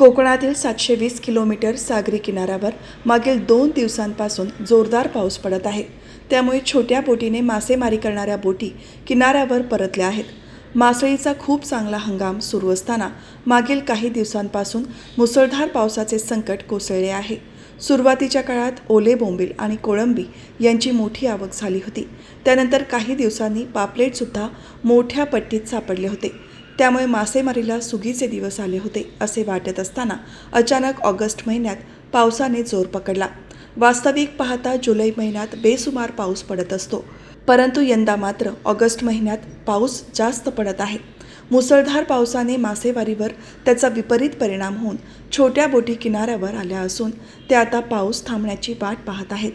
कोकणातील सातशे वीस किलोमीटर सागरी किनाऱ्यावर मागील दोन दिवसांपासून जोरदार पाऊस पडत आहे. त्यामुळे छोट्या बोटीने मासेमारी करणाऱ्या बोटी किनाऱ्यावर परतल्या आहेत. मासळीचा खूप चांगला हंगाम सुरू असताना मागील काही दिवसांपासून मुसळधार पावसाचे संकट कोसळले आहे. सुरुवातीच्या काळात ओले बोंबील आणि कोळंबी यांची मोठी आवक झाली होती. त्यानंतर काही दिवसांनी पापलेटसुद्धा मोठ्या पट्टीत सापडले होते. त्यामुळे मासेमारीला सुगीचे दिवस आले होते असे वाटत असताना अचानक ऑगस्ट महिन्यात पावसाने जोर पकडला. वास्तविक पाहता जुलै महिन्यात बेसुमार पाऊस पडत असतो. परंतु यंदा मात्र ऑगस्ट महिन्यात पाऊस जास्त पडत आहे. मुसळधार पावसाने मासेमारीवर त्याचा विपरीत परिणाम होऊन छोट्या बोटी किनाऱ्यावर आल्या असून ते आता पाऊस थांबण्याची वाट पाहत आहेत.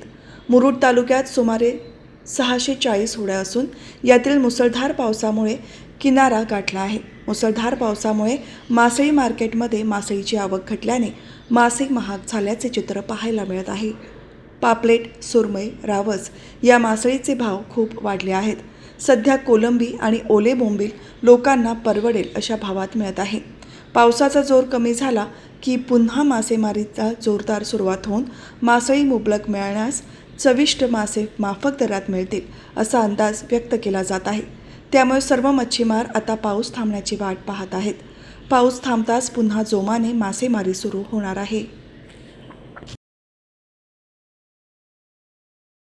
मुरुड तालुक्यात सुमारे सहाशे चाळीस होड्या असून यातील मुसळधार पावसामुळे किनारा गाठला आहे. मुसळधार पावसामुळे मासळी मार्केटमध्ये मासळीची आवक घटल्याने मासे महाग झाल्याचे चित्र पाहायला मिळत आहे. पापलेट सुरमई रावस या मासळीचे भाव खूप वाढले आहेत. सध्या कोलंबी आणि ओले बोंबील लोकांना परवडेल अशा भावात मिळत आहे. पावसाचा जोर कमी झाला की पुन्हा मासेमारीचा जोरदार सुरुवात होऊन मासळी मुबलक मिळण्यास चविष्ट मासे माफक दरात मिळतील असा अंदाज व्यक्त केला जात आहे. त्यामुळे सर्व मच्छीमार आता पाऊस थांबण्याची वाट पाहत आहेत. पाऊस थांबताच पुन्हा जोमाने मासेमारी सुरू होणार आहे.